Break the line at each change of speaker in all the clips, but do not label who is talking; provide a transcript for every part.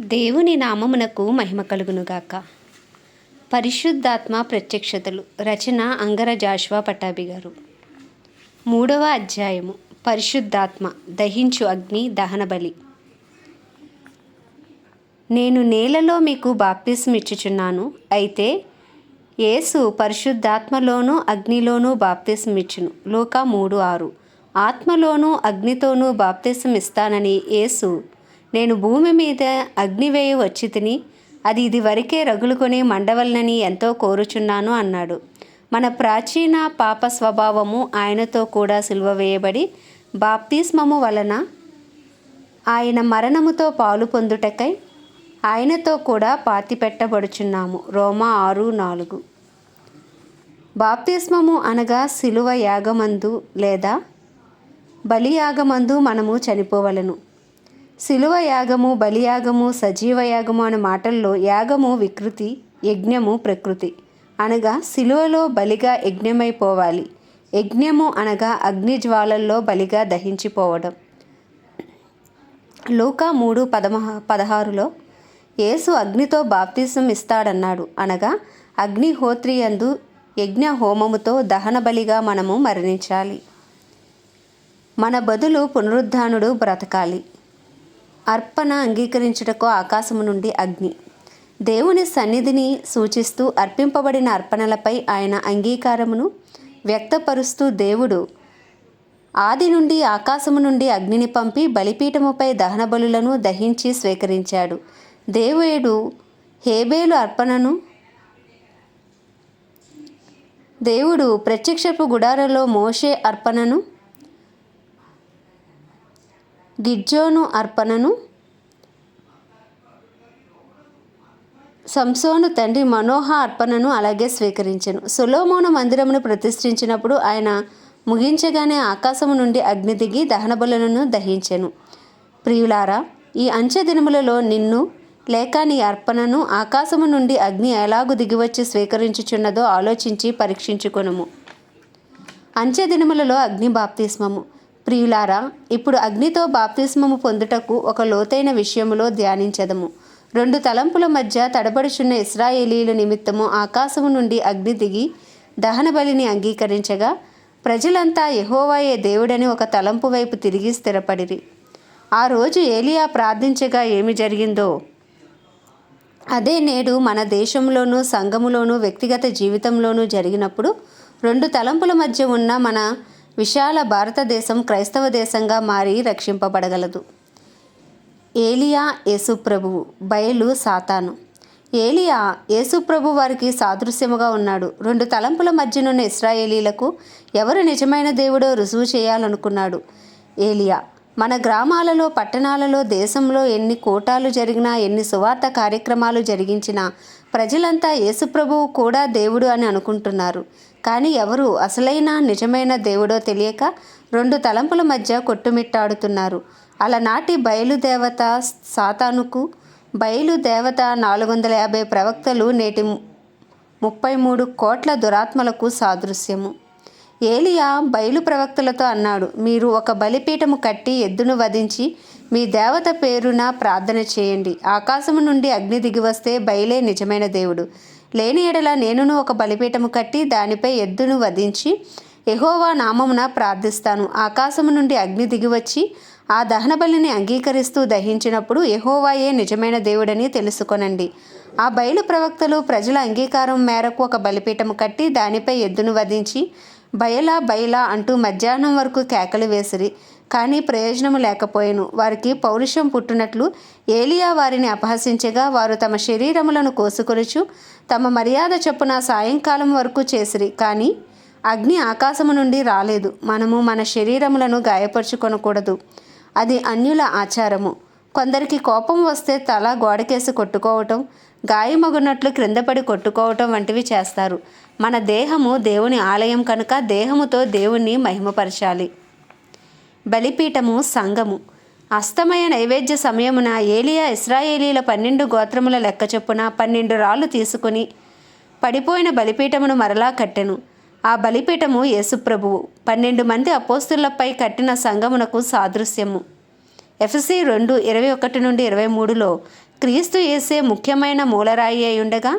దేవుని నామమునకు మహిమ కలుగునుగాక. పరిశుద్ధాత్మ ప్రత్యక్షతలు. రచన అంగర జాషువా పటాబి గారు. మూడవ అధ్యాయము. పరిశుద్ధాత్మ. దహించు అగ్ని దహనబలి నేను నేలలో మీకు బాప్తిస్మ ఇచ్చుచున్నాను. అయితే యేసు పరిశుద్ధాత్మలోనూ అగ్నిలోనూ బాప్తిస్మ ఇచ్చును. లోక మూడు ఆరు. ఆత్మలోనూ అగ్నితోనూ బాప్తిస్మ ఇస్తానని యేసు నేను భూమి మీద అగ్నివేయ వచ్చి తిని అది ఇదివరకే రగులుకొని మండవలనని ఎంతో కోరుచున్నాను అన్నాడు. మన ప్రాచీన పాప స్వభావము ఆయనతో కూడా సిల్వ వేయబడి బాప్తిస్మము వలన ఆయన మరణముతో పాలు పొందుటకై ఆయనతో కూడా పాతిపెట్టబడుచున్నాము రోమా ఆరు నాలుగు. బాప్తిస్మము అనగా సిలువ యాగమందు లేదా బలియాగమందు మనము చనిపోవలను. శిలువ యాగము బలియాగము సజీవ యాగము అనే మాటల్లో యాగము వికృతి యజ్ఞము ప్రకృతి. అనగా శిలువలో బలిగా యజ్ఞమైపోవాలి. యజ్ఞము అనగా అగ్ని జ్వాలల్లో బలిగా దహించిపోవడం. లూకా మూడు పదమహ పదహారులో యేసు అగ్నితో బాప్తిసం ఇస్తాడన్నాడు. అనగా అగ్నిహోత్రియందు యజ్ఞ హోమముతో దహన బలిగా మనము మరణించాలి. మన బదులు పునరుద్ధానుడు బ్రతకాలి. అర్పణ అంగీకరించుటకు ఆకాశము నుండి అగ్ని. దేవుని సన్నిధిని సూచిస్తూ అర్పింపబడిన అర్పణలపై ఆయన అంగీకారమును వ్యక్తపరుస్తూ దేవుడు ఆది నుండి ఆకాశము నుండి అగ్నిని పంపి బలిపీఠముపై దహన బలులను దహించి స్వీకరించాడు. దేవుడు హేబేలు అర్పణను దేవుడు ప్రత్యక్షపు గుడారలో మోషే అర్పణను గిడ్జోను అర్పణను సంసోను తండ్రి మనోహ అర్పణను అలాగే స్వీకరించెను. సులోమోన మందిరమును ప్రతిష్ఠించినప్పుడు ఆయన ముగించగానే ఆకాశము నుండి అగ్ని దిగి దహన బలులను దహించెను. ప్రియులారా ఈ అంచె దినములలో నిన్ను లేక నీ అర్పణను ఆకాశము నుండి అగ్ని ఎలాగు దిగివచ్చి స్వీకరించుచున్నదో ఆలోచించి పరీక్షించుకొనుము. అంచె దినములలో అగ్ని బాప్తిస్మము. ప్రియులారా ఇప్పుడు అగ్నితో బాప్తిస్మము పొందుటకు ఒక లోతైన విషయములో ధ్యానించదము. రెండు తలంపుల మధ్య తడబడుచున్న ఇస్రాయేలీల నిమిత్తము ఆకాశము నుండి అగ్ని దిగి దహన బలిని అంగీకరించగా ప్రజలంతా యహోవాయే దేవుడని ఒక తలంపు వైపు తిరిగి స్థిరపడిరి. ఆ రోజు ఏలియా ప్రార్థించగా ఏమి జరిగిందో? అదే నేడు మన దేశంలోనూ సంఘములోనూ వ్యక్తిగత జీవితంలోనూ జరిగినప్పుడు రెండు తలంపుల మధ్య ఉన్న మన విశాల భారతదేశం క్రైస్తవ దేశంగా మారి రక్షింపబడగలదు. ఏలియా యేసుప్రభువు బయలు సాతాను. ఏలియా యేసుప్రభు వారికి సాదృశ్యముగా ఉన్నాడు. రెండు తలంపుల మధ్యనున్న ఇస్రాయేలీలకు ఎవరు నిజమైన దేవుడో రుజువు చేయాలనుకున్నాడు? ఏలియా మన గ్రామాలలో పట్టణాలలో దేశంలో ఎన్ని కోటాలు జరిగినా ఎన్ని సువార్త కార్యక్రమాలు జరిగించినా ప్రజలంతా యేసుప్రభువు కూడా దేవుడు అని అనుకుంటున్నారు. కానీ ఎవరు అసలైన నిజమైన దేవుడో తెలియక రెండు తలంపుల మధ్య కొట్టుమిట్టాడుతున్నారు. అలనాటి బయలుదేవత సాతానుకు బయలుదేవత నాలుగు వందల యాభై ప్రవక్తలు నేటి ముప్పై మూడు కోట్ల దురాత్మలకు సాదృశ్యము. ఏలియా బయలు ప్రవక్తలతో అన్నాడు మీరు ఒక బలిపీఠము కట్టి ఎద్దును వధించి మీ దేవత పేరున ప్రార్థన చేయండి. ఆకాశము నుండి అగ్ని దిగివస్తే బయలే నిజమైన దేవుడు. లేని ఎడల నేనును ఒక బలిపీఠము కట్టి దానిపై ఎద్దును వధించి ఎహోవా నామమున ప్రార్థిస్తాను. ఆకాశము నుండి అగ్ని దిగివచ్చి ఆ దహన బలిని అంగీకరిస్తూ దహించినప్పుడు ఎహోవాయే నిజమైన దేవుడని తెలుసుకొనండి. ఆ బయలు ప్రవక్తలు ప్రజల అంగీకారం మేరకు ఒక బలిపీఠము కట్టి దానిపై ఎద్దును వధించి బయలా బయలా అంటూ మధ్యాహ్నం వరకు కేకలు వేసిరి. కానీ ప్రయోజనము లేకపోయాను. వారికి పౌరుషం పుట్టినట్లు ఏలియా వారిని అపహసించగా వారు తమ శరీరములను కోసుకొనుచు తమ మర్యాద చొప్పున సాయంకాలం వరకు చేసిరి. కానీ అగ్ని ఆకాశము నుండి రాలేదు. మనము మన శరీరములను గాయపరుచుకొనకూడదు. అది అన్యుల ఆచారము. కొందరికి కోపం వస్తే తల గోడకేసి కొట్టుకోవటం గాయమగునట్లు క్రిందపడి కొట్టుకోవటం వంటివి చేస్తారు. మన దేహము దేవుని ఆలయం కనుక దేహముతో దేవుణ్ణి మహిమపరచాలి. బలిపీఠము సంఘము అస్తమయ నైవేద్య సమయమున ఏలియా ఇస్రాయేలీల పన్నెండు గోత్రముల లెక్క చొప్పున పన్నెండు రాళ్ళు తీసుకుని పడిపోయిన బలిపీఠమును మరలా కట్టెను. ఆ బలిపీఠము యేసుప్రభువు పన్నెండు మంది అపోస్తులపై కట్టిన సంగమునకు సాదృశ్యము. ఎఫ్సి రెండు ఇరవై ఒకటి నుండి ఇరవై మూడులో క్రీస్తు యేసే ముఖ్యమైన మూలరాయి అయి ఉండగా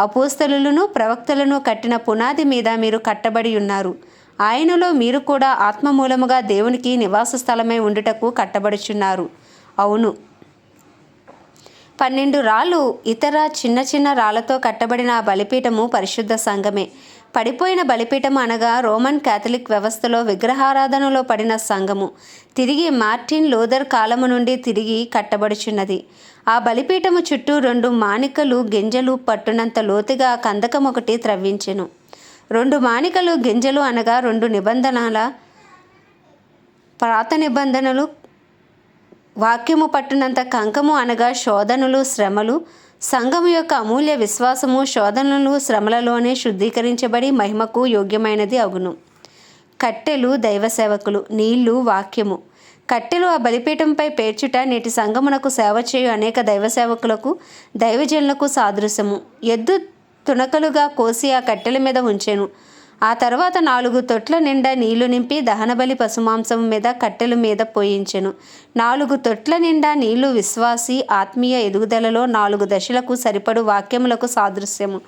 అపోస్తలులను ప్రవక్తలను కట్టిన పునాది మీద మీరు కట్టబడి ఉన్నారు. ఆయనలో మీరు కూడా ఆత్మ మూలముగా దేవునికి నివాస స్థలమై ఉండుటకు కట్టబడుచున్నారు. అవును. పన్నెండు రాళ్ళు ఇతర చిన్న చిన్న రాళ్ళతో కట్టబడిన ఆ బలిపీఠము పరిశుద్ధ సంఘమే. పడిపోయిన బలిపీఠం అనగా రోమన్ క్యాథలిక్ వ్యవస్థలో విగ్రహారాధనలో పడిన సంఘము. తిరిగి మార్టిన్ లోదర్ కాలము నుండి తిరిగి కట్టబడుచున్నది. ఆ బలిపీఠము చుట్టూ రెండు మానికలు గింజలు పట్టునంత లోతుగా కందకం ఒకటి త్రవ్వించెను. రెండు మానికలు గింజలు అనగా రెండు నిబంధనల పాత నిబంధనలు వాక్యము పట్టునంత కంకము అనగా శోధనలు శ్రమలు. సంఘము యొక్క అమూల్య విశ్వాసము శోధనలు శ్రమలలోనే శుద్ధీకరించబడి మహిమకు యోగ్యమైనది అగును కట్టెలు దైవ సేవకులు నీళ్ళు వాక్యము. కట్టెలు ఆ బలిపీఠంపై పేర్చుట నేటి సంగమునకు సేవ చేయు అనేక దైవ సేవకులకు దైవజనులకు సాదృశ్యము. ఎద్దు తునకలుగా కోసి ఆ కట్టెల మీద ఉంచెను. ఆ తర్వాత నాలుగు తొట్ల నిండా నీళ్ళు నింపి దహనబలి పశుమాంసం మీద కట్టెల మీద పోయించెను. నాలుగు తొట్ల నిండా నీళ్ళు విశ్వాసి ఆత్మీయ ఎదుగుదలలో నాలుగు దశలకు సరిపడు వాక్యములకు సాదృశ్యము.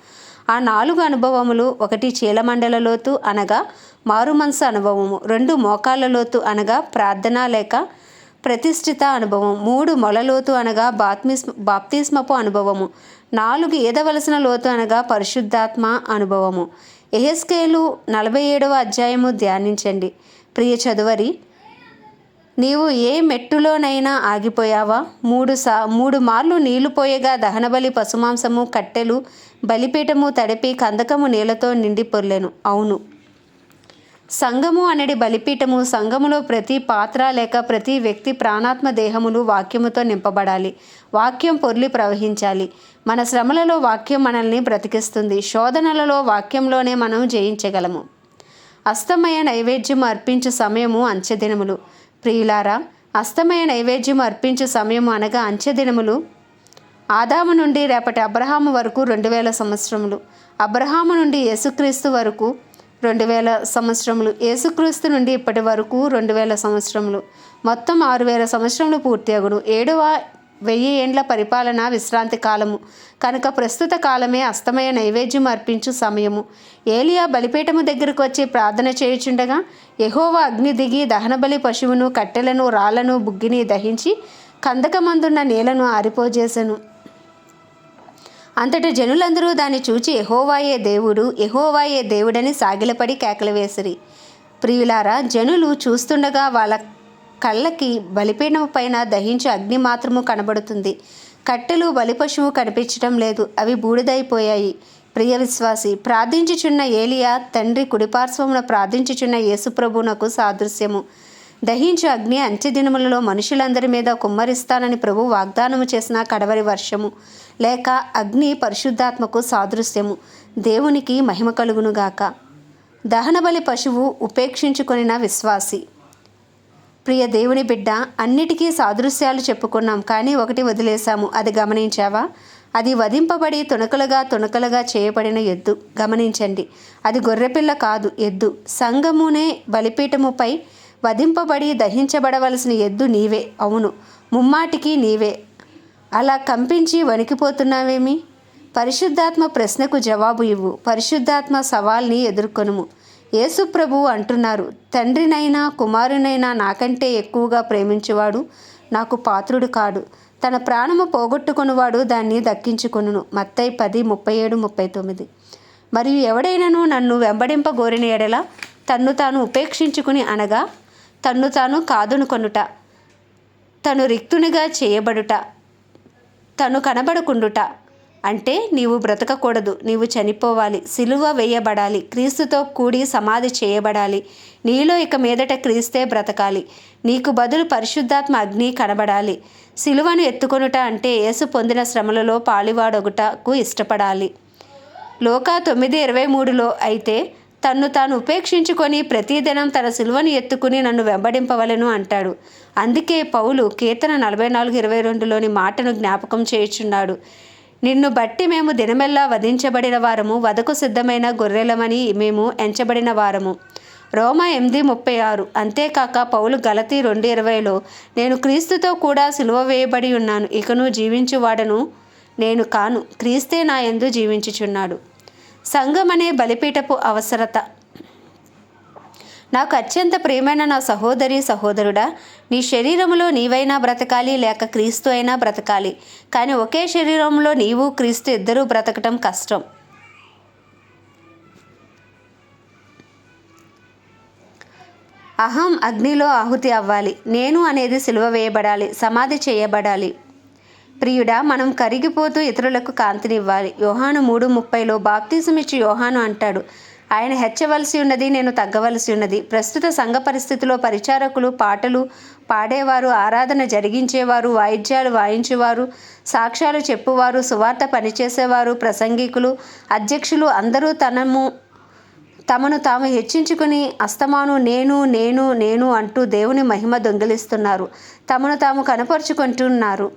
ఆ నాలుగు అనుభవములు ఒకటి చీలమండలలోతు అనగా మారుమనసు అనుభవము రెండు మోకాళ్ళలోతు అనగా ప్రార్థన లేక ప్రతిష్ఠిత అనుభవం మూడు మొలలోతు అనగా బాత్మిస్ బాప్తిస్మపు అనుభవము నాలుగు ఎదవలసిన లోతు అనగా పరిశుద్ధాత్మ అనుభవము. ఎహెస్కేలు నలభై ఏడవ అధ్యాయము ధ్యానించండి. ప్రియ చదువరి నీవు ఏ మెట్టులోనైనా ఆగిపోయావా? మూడు సా మూడు మార్లు నీళ్ళు పోయగా దహనబలి పశుమాంసము కట్టెలు బలిపీఠము తడిపి కందకము నీళ్ళతో నిండి పొర్లెను. అవును. సంఘము అనేది బలిపీఠము. సంఘములో ప్రతి పాత్ర లేక ప్రతి వ్యక్తి ప్రాణాత్మ దేహములు వాక్యముతో నింపబడాలి. వాక్యం పొర్లి ప్రవహించాలి. మన శ్రమలలో వాక్యం మనల్ని బ్రతికిస్తుంది. శోధనలలో వాక్యంలోనే మనం జయించగలము. అస్తమయ నైవేద్యం అర్పించు సమయము అంచెదినములు ప్రియులారా అస్తమయ నైవేద్యం అర్పించే సమయము అనగా అంచెదినములు ఆదాము నుండి రేపటి అబ్రహాము వరకు రెండు వేల సంవత్సరములు. అబ్రహాము నుండి యేసుక్రీస్తు వరకు రెండు వేల సంవత్సరములు. యేసుక్రీస్తు నుండి ఇప్పటి వరకు రెండు వేల సంవత్సరములు. మొత్తం ఆరు వేల సంవత్సరములు పూర్తియగును ఏడవ వెయ్యి ఏండ్ల పరిపాలన విశ్రాంతి కాలము. కనుక ప్రస్తుత కాలమే అస్తమయ నైవేద్యం అర్పించు సమయము. ఏలియా బలిపీఠము దగ్గరకు వచ్చి ప్రార్థన చేయుచుండగా యెహోవా అగ్ని దిగి దహనబలి పశువును కట్టెలను రాళ్ళను బుగ్గిని దహించి కందకమందున్న నేలను ఆరిపోజేశాను అంతట జనులందరూ దాన్ని చూచి ఎహోవాయే దేవుడు ఎహోవాయే దేవుడని సాగిలపడి కేకలు వేసిరి. ప్రియులారా జనులు చూస్తుండగా వాళ్ళ కళ్ళకి బలిపీఠం పైన దహించే అగ్ని మాత్రము కనబడుతుంది. కట్టెలు బలిపశువు కనిపించడం లేదు. అవి బూడిదైపోయాయి. ప్రియ విశ్వాసి ప్రార్థించుచున్న ఏలియా తండ్రి కుడిపార్శ్వమున ప్రార్థించుచున్న యేసుప్రభునకు సాదృశ్యము. దహించు అగ్ని అంత్యదినములలో మనుషులందరి మీద కుమ్మరిస్తానని ప్రభు వాగ్దానము చేసిన కడవరి వర్షము. లేక అగ్ని పరిశుద్ధాత్మకు సాదృశ్యము. దేవునికి మహిమ కలుగునుగాక దహనబలి పశువు ఉపేక్షించుకొనిన విశ్వాసి. ప్రియ దేవుని బిడ్డ అన్నిటికీ సాదృశ్యాలు చెప్పుకున్నాం కానీ ఒకటి వదిలేశాము. అది గమనించావా? అది వధింపబడి తుణకలుగా తుణకలుగా చేయబడిన ఎద్దు. గమనించండి. అది గొర్రెపిల్ల కాదు ఎద్దు. సంగమునే బలిపీఠముపై వధింపబడి దహించబడవలసిన ఎద్దు నీవే. అవును ముమ్మాటికి నీవే. అలా కంపించి వణికిపోతున్నావేమి? పరిశుద్ధాత్మ ప్రశ్నకు జవాబు ఇవ్వు. పరిశుద్ధాత్మ సవాల్ని ఎదుర్కొనుము. యేసుప్రభు అంటున్నారు తండ్రినైనా కుమారునైనా నాకంటే ఎక్కువగా ప్రేమించువాడు నాకు పాత్రుడు కాడు. తన ప్రాణము పోగొట్టుకునివాడు దాన్ని దక్కించుకొనును. మత్తై పది ముప్పై ఏడు ముప్పై తొమ్మిది. మరియు ఎవడైనను నన్ను వెంబడింపగోరిన ఎడల తన్ను తాను ఉపేక్షించుకుని అనగా తన్ను తాను కాదనుకొనుట తను రిక్తునిగా చేయబడుట. తను కనబడకుండుట. అంటే నీవు బ్రతకకూడదు. నీవు చనిపోవాలి. సిలువ వేయబడాలి. క్రీస్తుతో కూడి సమాధి చేయబడాలి. నీలో ఇక మీదట క్రీస్తే బ్రతకాలి. నీకు బదులు పరిశుద్ధాత్మ అగ్ని కనబడాలి. సిలువను ఎత్తుకొనుట అంటే యేసు పొందిన శ్రమలలో పాలివాడొగుటకు ఇష్టపడాలి. లోకా తొమ్మిది ఇరవై మూడులో అయితే తన్ను తాను ఉపేక్షించుకొని ప్రతిదినం తన సిలువను ఎత్తుకుని నన్ను వెంబడింపవలను అంటాడు. అందుకే పౌలు కీర్తన నలభై నాలుగు ఇరవై రెండులోని మాటను జ్ఞాపకం చేయుచున్నాడు. నిన్ను బట్టి మేము దినమెల్లా వధించబడిన వారము వదకు సిద్ధమైన గొర్రెలమని మేము ఎంచబడిన వారము. రోమా ఎనిమిది ముప్పై ఆరు. అంతేకాక పౌలు గలతి రెండు ఇరవైలో నేను క్రీస్తుతో కూడా సిలువ వేయబడి ఉన్నాను ఇకను జీవించువాడను నేను కాను క్రీస్తే నా ఎందు జీవించుచున్నాడు. సంఘమనే అనే బలిపీఠపు అవసరత. నాకు అత్యంత ప్రియమైన నా సహోదరి సహోదరుడా నీ శరీరంలో నీవైనా బ్రతకాలి లేక క్రీస్తు అయినా బ్రతకాలి. కానీ ఒకే శరీరంలో నీవు క్రీస్తు ఇద్దరూ బ్రతకటం కష్టం. అహం అగ్నిలో ఆహుతి అవ్వాలి. నేను అనేది సిలువ వేయబడాలి సమాధి చేయబడాలి. ప్రియుడా మనం కరిగిపోతూ ఇతరులకు కాంతినివ్వాలి. యోహాను మూడు ముప్పైలో బాప్తిజం ఇచ్చి యోహాను అంటాడు ఆయన హెచ్చవలసి ఉన్నది నేను తగ్గవలసి ఉన్నది. ప్రస్తుత సంఘ పరిస్థితిలో పరిచారకులు పాటలు పాడేవారు ఆరాధన జరిగించేవారు వాయిద్యాలు వాయించేవారు సాక్ష్యాలు చెప్పువారు సువార్త పనిచేసేవారు ప్రసంగికులు అధ్యక్షులు అందరూ తనము తమను తాము హెచ్చించుకుని అస్తమాను నేను నేను నేను అంటూ దేవుని మహిమ దొంగిలిస్తున్నారు. తమను తాము కనపరుచుకుంటున్నారు.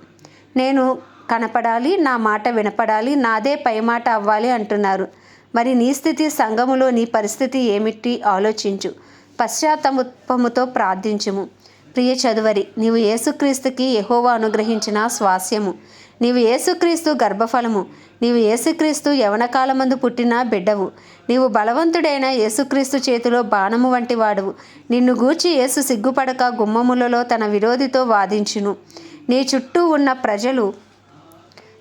నేను కనపడాలి నా మాట వినపడాలి నాదే పై మాట అవ్వాలి అంటున్నారు. మరి నీ స్థితి సంఘములో నీ పరిస్థితి ఏమిటి? ఆలోచించు. పశ్చాత్తముత్వముతో ప్రార్థించుము. ప్రియ చదువరి నీవు యేసుక్రీస్తుకి ఎహోవా అనుగ్రహించిన స్వాస్యము. నీవు యేసుక్రీస్తు గర్భఫలము. నీవు యేసుక్రీస్తు యవనకాలమందు పుట్టిన బిడ్డవు. నీవు బలవంతుడైన యేసుక్రీస్తు చేతిలో బాణము వంటి వాడువు. నిన్ను గూర్చి యేసు సిగ్గుపడక గుమ్మములలో తన విరోధితో వాదించును. నీ చుట్టూ ఉన్న ప్రజలు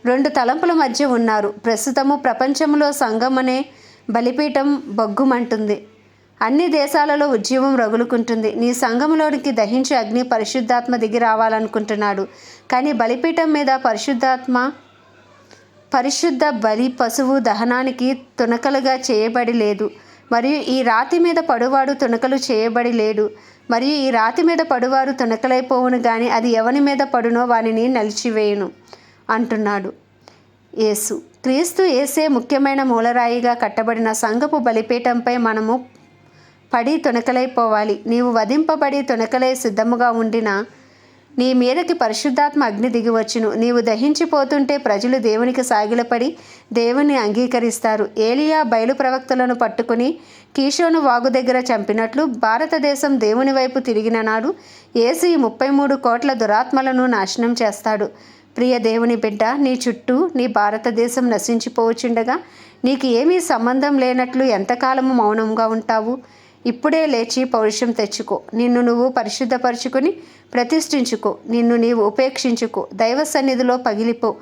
రెండు తలంపుల మధ్య ఉన్నారు. ప్రస్తుతము ప్రపంచంలో సంఘం అనే బలిపీఠం బొగ్గుమంటుంది. అన్ని దేశాలలో ఉద్యమం రగులుకుంటుంది. నీ సంఘంలోనికి దహించి అగ్ని పరిశుద్ధాత్మ దిగి రావాలనుకుంటున్నాడు. కానీ బలిపీఠం మీద పరిశుద్ధాత్మ పరిశుద్ధ బలి పశువు దహనానికి తునకలుగా చేయబడి లేదు. మరియు ఈ రాతి మీద పడువాడు తునకలు చేయబడి లేడు. మరియు ఈ రాతి మీద పడువారు తుణకలైపోవును గాని అది ఎవని మీద పడునో వానిని నలిచివేయును అంటున్నాడు యేసు. క్రీస్తు ఏసే ముఖ్యమైన మూలరాయిగా కట్టబడిన సంఘపు బలిపీఠంపై మనము పడి తుణకలైపోవాలి నీవు వధింపబడి తునకలై సిద్ధముగా ఉండిన నీ మీదకి పరిశుద్ధాత్మ అగ్ని దిగివచ్చును నీవు దహించిపోతుంటే ప్రజలు దేవునికి సాగిలపడి దేవుని అంగీకరిస్తారు. ఏలియా బయలు ప్రవక్తలను పట్టుకుని కీషోను వాగు దగ్గర చంపినట్లు భారతదేశం దేవుని వైపు తిరిగిన నాడు ఏసీ ముప్పై మూడు కోట్ల దురాత్మలను నాశనం చేస్తాడు. ప్రియ దేవుని బిడ్డ నీ చుట్టూ నీ భారతదేశం నశించిపోవచ్చుండగా నీకు ఏమీ సంబంధం లేనట్లు ఎంతకాలము మౌనంగా ఉంటావు? ఇప్పుడే లేచి పౌరుషం తెచ్చుకో. నిన్ను నువ్వు పరిశుద్ధపరుచుకుని ప్రతిష్ఠించుకో. నిన్ను నీవు ఉపేక్షించుకో. దైవ సన్నిధిలో పగిలిపో.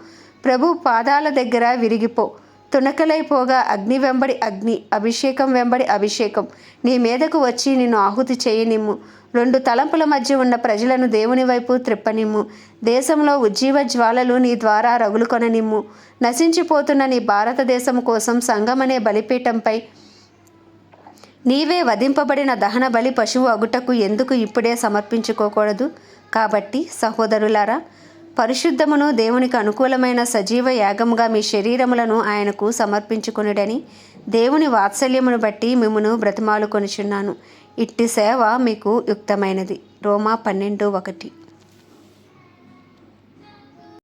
ప్రభు పాదాల దగ్గర విరిగిపో. తునకలైపోగా అగ్ని వెంబడి అగ్ని అభిషేకం వెంబడి అభిషేకం. నీ మీదకు వచ్చి నిన్ను ఆహుతి చేయనిమ్ము. రెండు తలంపుల మధ్య ఉన్న ప్రజలను దేవుని వైపు త్రిప్పనిమ్ము. దేశంలో ఉజ్జీవ జ్వాలలు నీ ద్వారా రగులుకొననిమ్ము. నశించిపోతున్న నీ భారతదేశం కోసం సంగమనే బలిపీఠంపై నీవే వధింపబడిన దహన బలి పశువు అగుటకు ఎందుకు ఇప్పుడే సమర్పించుకోకూడదు? కాబట్టి సహోదరులారా పరిశుద్ధమును దేవునికి అనుకూలమైన సజీవ యాగముగా మీ శరీరములను ఆయనకు సమర్పించుకునుడని దేవుని వాత్సల్యమును బట్టి మిమ్మను బ్రతిమాలు కొనుచున్నాను ఇట్టి సేవ మీకు యుక్తమైనది. రోమా పన్నెండు ఒకటి.